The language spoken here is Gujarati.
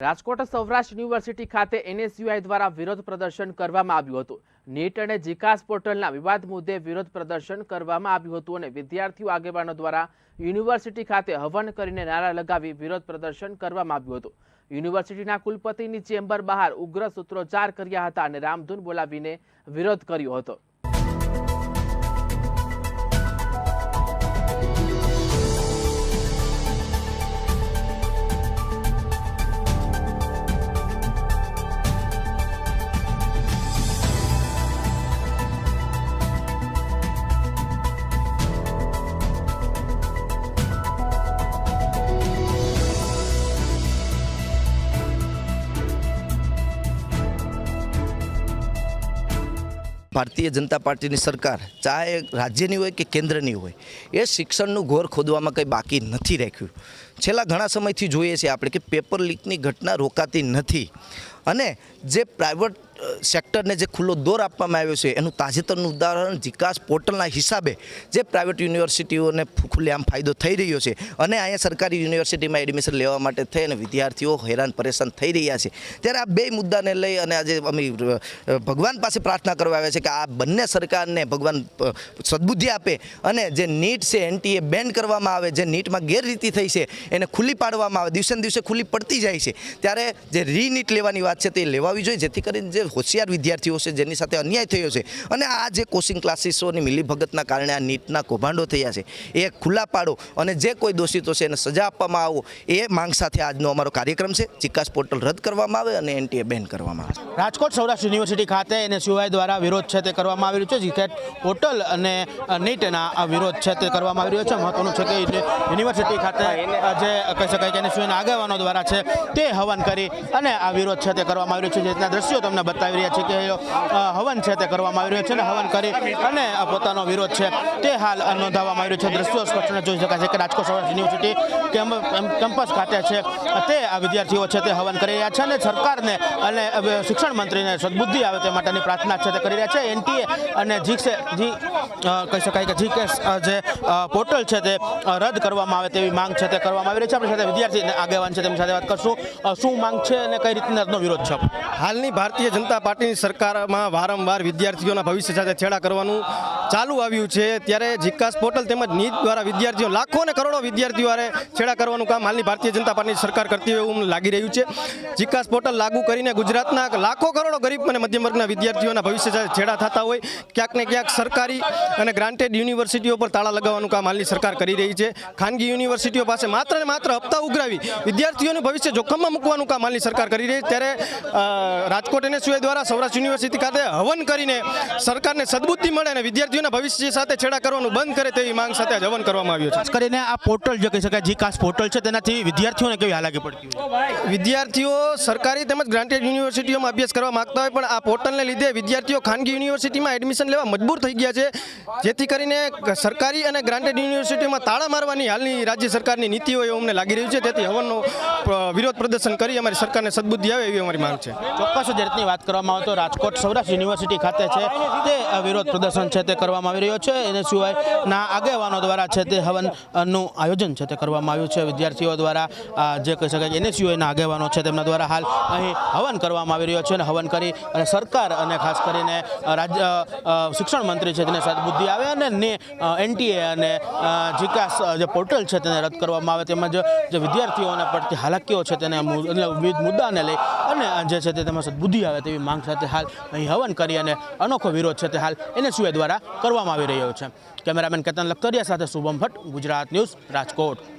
રાજકોટ સૌરાષ્ટ્ર યુનિવર્સિટી ખાતે એનએસયુઆઈ દ્વારા વિરોધ પ્રદર્શન કરવામાં આવ્યું હતું. નીટ અને જીકાસ પોર્ટલના વિવાદ મુદ્દે વિરોધ પ્રદર્શન કરવામાં આવ્યું હતું અને વિદ્યાર્થીઓ આગેવાનો દ્વારા યુનિવર્સિટી ખાતે હવન કરીને નારા લગાવી વિરોધ પ્રદર્શન કરવામાં આવ્યું હતું. યુનિવર્સિટીના કુલપતિની ચેમ્બર બહાર ઉગ્ર સૂત્રોચ્ચાર કર્યા હતા અને રામધૂન બોલાવીને વિરોધ કર્યો હતો. ભારતીય જનતા પાર્ટીની સરકાર, ચાહે રાજ્યની હોય કે કેન્દ્રની હોય, એ શિક્ષણનું ઘોર ખોદવામાં કંઈ બાકી નથી રાખ્યું. છેલ્લા ઘણા સમયથી જોઈએ છીએ આપણે કે પેપર લીકની ઘટના રોકાતી નથી. અને જે પ્રાઇવેટ સેક્ટરને જે ખુલ્લો દોર આપવામાં આવ્યો છે, એનું તાજેતરનું ઉદાહરણ વિકાસ પોર્ટલના હિસાબે જે પ્રાઇવેટ યુનિવર્સિટીઓને ખુલ્લેઆમ ફાયદો થઈ રહ્યો છે અને અહીંયા સરકારી યુનિવર્સિટીમાં એડમિશન લેવા માટે થઈ અને વિદ્યાર્થીઓ હેરાન પરેશાન થઈ રહ્યા છે. ત્યારે આ બે મુદ્દાને લઈ અને આજે અમે ભગવાન પાસે પ્રાર્થના કરવા આવ્યા છે કે આ બંને સરકારને ભગવાન સદબુદ્ધિ આપે અને જે નીટ છે, એનટીએ બેન કરવામાં આવે, જે નીટમાં ગેરરીતિ થઈ છે, એને ખુલ્લી પાડવામાં આવે દિવસે દિવસે ખુલ્લી પડતી જાય છે. ત્યારે જે રીનીટ લેવાની વાત છે તે લેવાવી જોઈએ, જેથી કરીને જે હોશિયાર વિદ્યાર્થીઓ છે, જેની સાથે અન્યાય થયો છે. અને આ જે કોચિંગ ક્લાસીસોની મિલીભગતના કારણે આ નીટના કૌભાંડો થયા છે. એ ખુલ્લા પાડો અને જે કોઈ દોષિતો છે, એને સજા આપવામાં આવો, એ માંગ સાથે આજનો અમારો કાર્યક્રમ છે. ચિકાસ પોર્ટલ રદ કરવામાં આવે અને એનટીએ બેન કરવામાં આવે. રાજકોટ સૌરાષ્ટ્ર યુનિવર્સિટી ખાતે એનએસયુઆઈ દ્વારા વિરોધ છે તે કરવામાં આવી રહ્યો છે. જીકેટ પોર્ટલ અને નીટના આ વિરોધ છે તે કરવામાં આવી રહ્યો છે. મહત્વનું છે કે યુનિવર્સિટી ખાતે જે કહી શકાય કે એનએસયુઆઈના આગેવાનો દ્વારા છે તે હવન કરી અને આ વિરોધ છે તે કરવામાં આવી રહ્યો છે. જેના દ્રશ્યો તમને બતાવી રહ્યા છે કે હવન છે તે કરવામાં આવી રહ્યો છે અને હવન કરી અને પોતાનો વિરોધ છે તે હાલ નોંધાવવામાં આવી રહ્યો છે. દ્રશ્યો સ્પષ્ટ જોઈ શકાય છે કે Rajkot Saurashtra university camp- campus ખાતે છે. તે આ વિદ્યાર્થીઓ છે તે હવન કરી રહ્યા છે અને સરકારને અને શિક્ષણ મંત્રીને સદબુદ્ધિ આવે તે માટેની પ્રાર્થના છે તે કરી રહ્યા છે. એનટીએ અને જીસે જી કહી શકાય કે જીકેસ જે પોર્ટલ છે તે રદ કરવામાં આવે તેવી માંગ છે તે કરવામાં આવી રહી છે. આપણી સાથે વિદ્યાર્થી આગેવાન છે તેમની સાથે વાત કરશું. શું માંગ છે અને કઈ રીતનો વિરોધ છે? હાલની ભારતીય જનતા પાર્ટીની સરકારમાં વારંવાર વિદ્યાર્થીઓના ભવિષ્ય સાથે છેડા કરવાનું ચાલુ આવ્યું છે ત્યારે જીકાસ પોર્ટલ તેમજ નીટ દ્વારા વિદ્યાર્થીઓ લાખો અને કરોડો વિદ્યાર્થીઓ છેડા કરવાનું કામ હાલની ભારતીય જનતા પાર્ટીની સરકાર કરતી હોય એવું લાગી રહ્યું છે. જીકાસ પોર્ટલ લાગુ કરીને ગુજરાતના લાખો કરોડો ગરીબ અને મધ્યમ વર્ગના વિદ્યાર્થીઓના ભવિષ્ય છેડા થતા હોય. ક્યાંક ને ક્યાંક સરકારી અને ગ્રાન્ટેડ યુનિવર્સિટીઓ પર તાળા લગાવવાનું કામ હાલની સરકાર કરી રહી છે. ખાનગી યુનિવર્સિટીઓ પાસે માત્ર ને માત્ર હપ્તા ઉઘરાવી વિદ્યાર્થીઓનું ભવિષ્ય જોખમમાં મૂકવાનું કામ હાલની સરકાર કરી રહી ત્યારે રાજકોટ એનએસયુઆઈ દ્વારા સૌરાષ્ટ્ર યુનિવર્સિટી ખાતે હવન કરીને સરકારને સદબુદ્ધિ મળે અને વિદ્યાર્થીઓના ભવિષ્ય સાથે છેડા કરવાનું બંધ કરે તેવી માંગ સાથે જવન હવન કરવામાં આવ્યું છે. ખાસ કરીને આ પોર્ટલ જે કહી શકાય જીકાસ પોર્ટલ છે તેનાથી વિદ્યાર્થીઓને કેવી હાલાકી પડતી વિદ્યાર્થીઓ સરકારી તેમજ ગ્રાન્ટેડ યુનિવર્સિટીઓમાં અભ્યાસ કરવા માંગતા હોય પણ આ પોર્ટલને લીધે વિદ્યાર્થીઓ ખાનગી યુનિવર્સિટીમાં એડમિશન લેવા મજબૂર થઈ ગયા છે. જેથી કરીને સરકારી અને ગ્રાન્ટેડ યુનિવર્સિટીમાં તાળા મારવાની હાલની રાજ્ય સરકારની નીતિ હોય એવું અમને લાગી રહ્યું છે. તેથી હવનનો વિરોધ પ્રદર્શન કરી અમારી સરકારને સદબુદ્ધિ આવે એવી અમારી માંગ છે. ચોક્કસ જે રીતની વાત કરવામાં આવે તો રાજકોટ સૌરાષ્ટ્ર યુનિવર્સિટી ખાતે છે તે વિરોધ પ્રદર્શન છે તે કરવામાં આવી રહ્યો છે. એને સિવાયના આગેવાનો દ્વારા છે તે હવનનું આયોજન છે તે કરવામાં આવ્યું છે. વિદ્યાર્થીઓ દ્વારા જે કહી શકાય કે એને આગેવાનો છે તેમના દ્વારા હાલ અહીં હવન કરવામાં આવી રહ્યો છે અને હવન કરી અને સરકાર અને ખાસ કરીને રાજ્ય શિક્ષણ મંત્રી છે તેને સદબુદ્ધિ આવે અને એનટીએ અને જીકાસ જે પોર્ટલ છે તેને રદ કરવામાં આવે તેમજ જે વિદ્યાર્થીઓને પડતી હાલાકીઓ છે તેને વિવિધ મુદ્દાને લઈ અને જે છે તે તેમાં સદબુદ્ધિ આવે તેવી માંગ સાથે હાલ અહીં હવન કરી અને અનોખો વિરોધ છે તે હાલ એને દ્વારા કરવામાં આવી રહ્યો છે. કેમેરામેન કેતન લખતરિયા સાથે શુભમ ભટ્ટ ગુજરાત ન્યૂઝ રાજકોટ.